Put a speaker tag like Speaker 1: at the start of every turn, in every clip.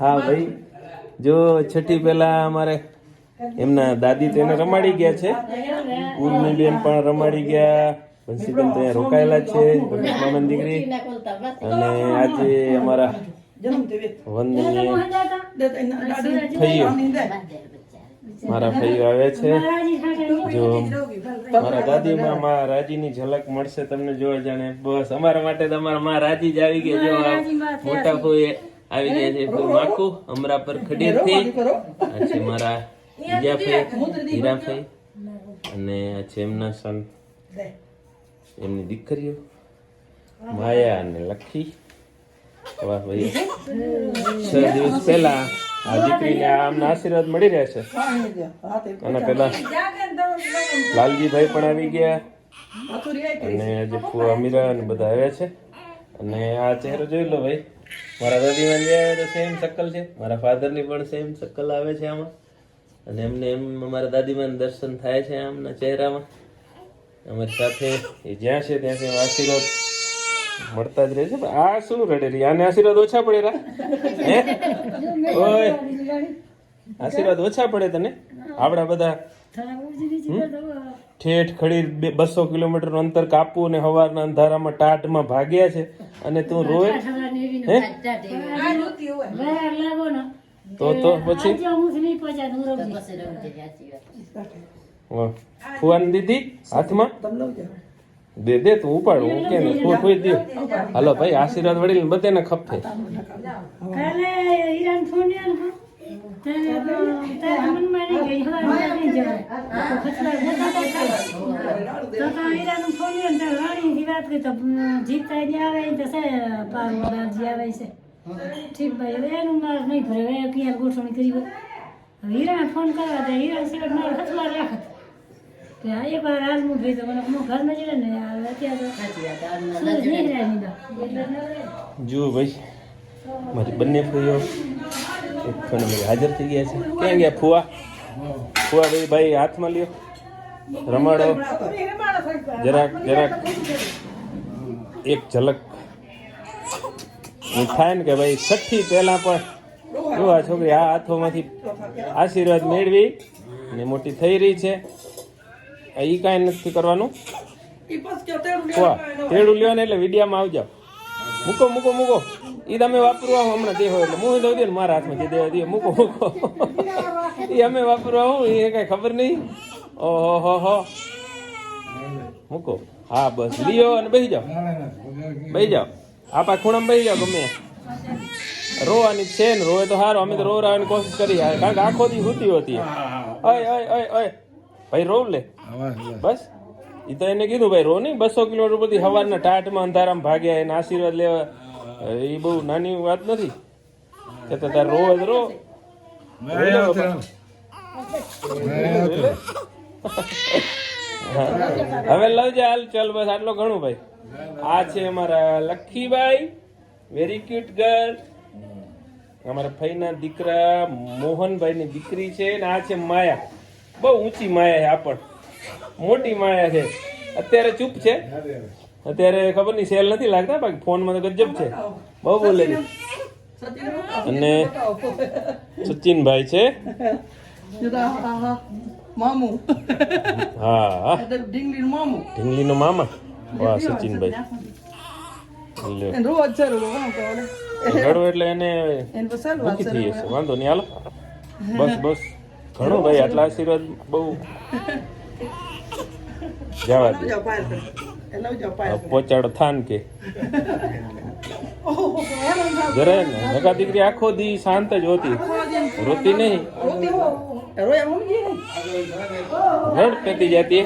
Speaker 1: હા ભાઈ. જો છઠ્ઠી પહેલા અમારે એમના દાદી તો એને રમાડી ગયા છે. ઉર્મી બેન પણ રમાડી ગયા. બંસીબેન તો અહીંયા રોકાયેલા છે. મામાની દીકરી. અને આજે અમારા વંદનીય ફઈઓ મારા ભાઈઓ આવે છે. જો મારા દાદીમાં માં રાજીની ઝલક મળશે તમને જોવા જાણે. બસ અમારા માટે તમારા માં રાજી જ આવી ગયા. જો મોટા કોઈ આવી ગયા છે. કોઈ માકુ અમરા પર ખડીરથી છે મારા બીજા ભાઈ હીરા ફઈ અને આ છે એમના સન. એમની દીકરીઓ. માયા અને લખી. વાહ ભાઈ. છ દિવસ પહેલા આ દીકરીને આમના આશીર્વાદ મળી રહ્યા છે. અને પેલા લાલજીભાઈ પણ આવી ગયા. અને આજે અમીરા અને બધા આવ્યા છે. અને આ ચહેરો જોઈ લો ભાઈ. મારા દાદીમાં જે આવે તો સેમ શક્કલ છે. મારા ફાધરની પણ સેમ શક્કલ આવે છે આમાં. અને એમને એમ અમારા દાદીમાં દર્શન થાય છે આમના ચહેરામાં. અમારી સાથે એ જ્યાં છે ત્યાં આશીર્વાદ. મળતા જ રહે છે. આ શું રડે રહી આને આશીર્વાદ ઓછા પડે રા. હે? ઓય. આશીર્વાદ ઓછા પડે તને? આપડા બધા ઠેઠ ખડી બે- બસો કિલોમીટરનું અંતર કાપવું ને હવારના અંધારામાં ટાટમાં ભાગ્યા છે. અને તું રોય. હે? તો તો પછી? વાહ. ફુવાની દીદી હાથમાં? દે દે તું ઉપાડ, હું કે ને ફૂ ફૂઈ દે હાલો ભાઈ, આશીર્વાદ વડીલ બધાને ખપે.
Speaker 2: તો. તો તો તો તો છે ઠીક ભાઈ, હવે એનું માર નહીં ભરે, હવે ગોઠવણી કરી હવે ફોન કરવા તો હીરા સિવાય મારે ખચવા રાખત એક વાર હાલ ભાઈ તો મને હું ઘરમાં જ ને અત્યારે તો સૂરજ નહીં રહે. નીંદા. એટલે ન રહે.
Speaker 1: જુઓ ભાઈ મારી બંને ફૂઈઓ એક ફોન હાજર થઈ ગયા છે. ક્યાં ગયા ફુવા? ફુવા ભાઈ ભાઈ હાથમાં લ્યો. રમાડો. જરાક જરાક. એક ઝલક. હું થાય ને કે ભાઈ છઠ્ઠી પહેલા પણ જો આ છોકરી આ હાથોમાંથી આશીર્વાદ મેળવી. ને મોટી થઈ રહી છે. એ કાંઈ નથી કરવાનું? તેડું લ્યો ને એટલે વિડીયામાં આવજો. મૂકો મૂકો મૂકો. એ તમે વાપરવા હું હમણાં દેહો એટલે. હું દઉં દે ને મારા હાથમાં જે દેવા દે મૂકો મૂકો. એ અમે વાપરવા હું એ કાંઈ ખબર નહીં. ઓહો હો હો. મૂકો. હા બસ. લ્યો અને બેસી જાઓ. બેસી જાઓ. આપા ખૂણામાં બેસી જાઓ ગમે. રોવાની છે ને રોવે તો સારો અમે તો રોવરાવાની કોશિશ કરી. કારણ કે આખો દી સુતી હોતી. ઓય ઓય ઓય ઓય. ભાઈ રોવ લે. બસ? એ તો એને કીધું ભાઈ રો નહીં બસો કિલોમીટર બધી સવારના ટાટમાં અંધારામાં ભાગ્યા એને આશીર્વાદ લેવા. એ બહુ નાની વાત નથી. કે તો તાર રોજ. જ રો હવે લવજે હાલ ચાલ બસ આટલો ઘણું ભાઈ. આ છે અમારા લખીભાઈ વેરી ક્યુટ ગર્લ અમારા ફઈના દીકરા મોહનભાઈની દીકરી છે ને આ છે માયા. બહુ ઊંચી માયા છે આ પણ. મોટી માયા છે. અત્યારે ચૂપ છે? અત્યારે ખબર નહીં સેલ નથી લાગતા? બાકી ફોનમાં તો ગજબ છે. બહુ બોલે છે. અને સચિનભાઈ છે.
Speaker 3: મામુ.
Speaker 1: હા.
Speaker 3: ડીંગલી મામુ.
Speaker 1: ઢીંગલીનો મામા? વાહ સચિનભાઈ.
Speaker 3: રોજ છે રોજ કામ કરે
Speaker 1: રડો એટલે એને દુઃખી થઈ જશે વાંધો નહીં હાલો. બસ બસ. ઘણું ભાઈ આટલા આશીર્વાદ બહુ. જવા દે. પહોંચાડો થાન કે. જરાય ને નકા દીકરી આખો દી શાંત જ હોતી. રોતી નહીં. રડ પેતી જતી.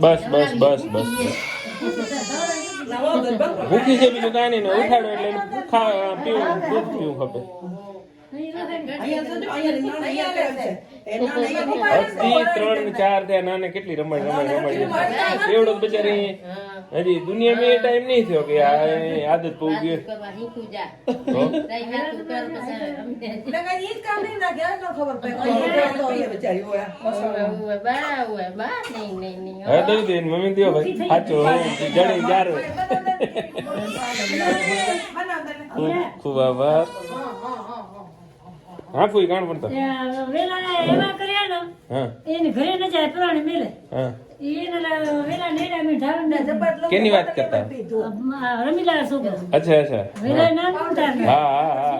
Speaker 1: બસ બસ બસ બસ. ભૂખી છે બીજું કાંઈ નહીં ઉઠાડો એટલે પીવું દૂધ પીવું ખપે. હજી ત્રણ ચાર થયા નાને કેટલી રમાડ રમાડ રમાડી એવડો બચારી હજી દુનિયામાં એ ટાઈમ નહીં થયો કે આ આદત પડી ગઈ હવે દઈ દે મમ્મી દો ભાઈ સાચો જણે જાર ખૂબ ખૂબ આભાર હા કોઈ કાણ પણ તો
Speaker 2: ત્યાં વેલા એવા કર્યા ને એને ઘરે ન જાય પુરાણી મેલે.
Speaker 1: કેની વાત કરતા?
Speaker 2: રમીલા છોકરો
Speaker 1: અચ્છા અચ્છા.
Speaker 2: વેલા નાનું ઉતાર
Speaker 1: હા હા હા.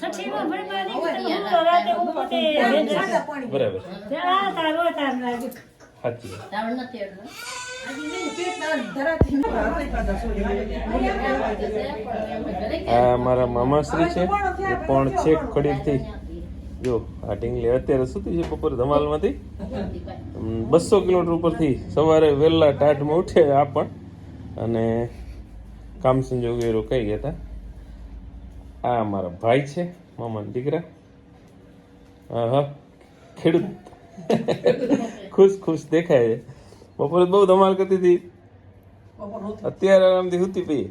Speaker 2: સઠીમાં ભણવા નીકળ્યા રાતે હું
Speaker 1: બરાબર.
Speaker 2: તાર તાર.
Speaker 1: સાચી
Speaker 4: નથી.
Speaker 1: આ મારા મામાશ્રી છે. એ પણ છેક કડીરથી જો, આ ટીંગલી અત્યારે સુતી છે બપોર ધમાલમાંથી. બસો કિલોમીટર ઉપરથી સવારે વહેલા ટાઢમાં ઉઠે આ પણ. અને કામ સંજોગે રોકાઈ ગયા હતા. આ મારા ભાઈ છે, મામાના દીકરા. હા ખેડૂત. ખુશ ખુશ દેખાય છે. બપોરે બહુ ધમાલ કરતી હતી. અત્યારે આરામથી સુતી પઈ.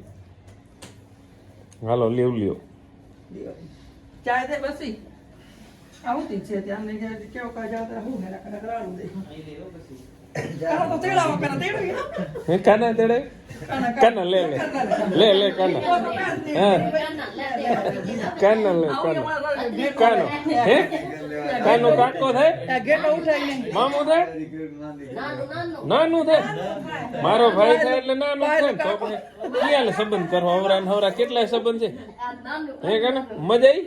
Speaker 1: હાલો લેવ લ્યો.
Speaker 3: ચાય તે બસી આવતી છે ત્યાં ને કેવો કા જાવ હું હેરા કરા કરાવું દે કાનો તો તેડાવો
Speaker 1: હે? કાના તેડે? કાના લે લે. લે. લે કાના. હા. કાના લે કાના કાનો. હે? કાનો કાકો થાય?
Speaker 3: ગેટ
Speaker 1: મામું થાય? નાનું થાય? મારો ભાઈ થાય એટલે નાનું થાય તો આપણે ક્યાં સંબંધ કરો હવરા ને હવરા કેટલાય સંબંધ છે? હે કાના મજા આવી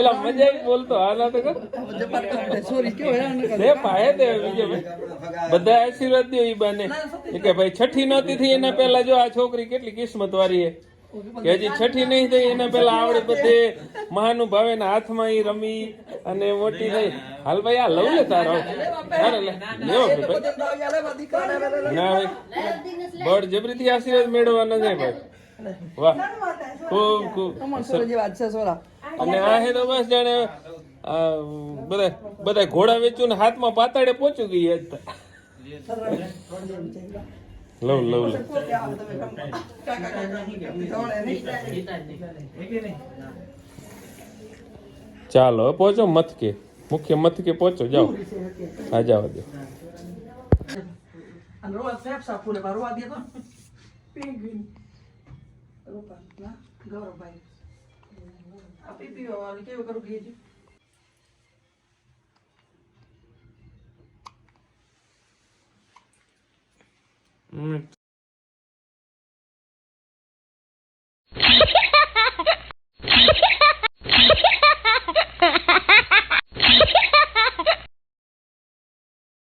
Speaker 1: એલા મજા આવી બોલતો હાલા તો કર.
Speaker 3: સોરી કયો હેરાન ન
Speaker 1: દે પાયે દે બીજો ભાઈ. બધા આશીર્વાદ દે ઈ બાને. કે ભાઈ છઠ્ઠી નહોતી થઈ એના પહેલા જો આ છોકરી કેટલી કિસ્મત વાળી છે કે હજી છઠ્ઠી નહીં થઈ એના પહેલા આવડે બધે મહાનુભાવે હાથમાં એ રમી અને મોટી થઈ. હાલ ભાઈ આ લવ લે તારો. ના બળ જબરીથી આશીર્વાદ મેળવવાના છે ભાઈ. વાહ. ખૂબ ખૂબ. અને આ હે તો બસ જાણે બધા બધા ઘોડા વેચું ને હાથમાં પાતાડે પહોંચી ગઈ આજ તો. લવ લવ ચાલો પહોંચો મથકે. મુખ્ય મથકે પહોંચો, જાઓ. હા, જાઓ દો
Speaker 3: ગૌરવભાઈ આ પીપી કેવું કરું ગઈ
Speaker 1: Mm.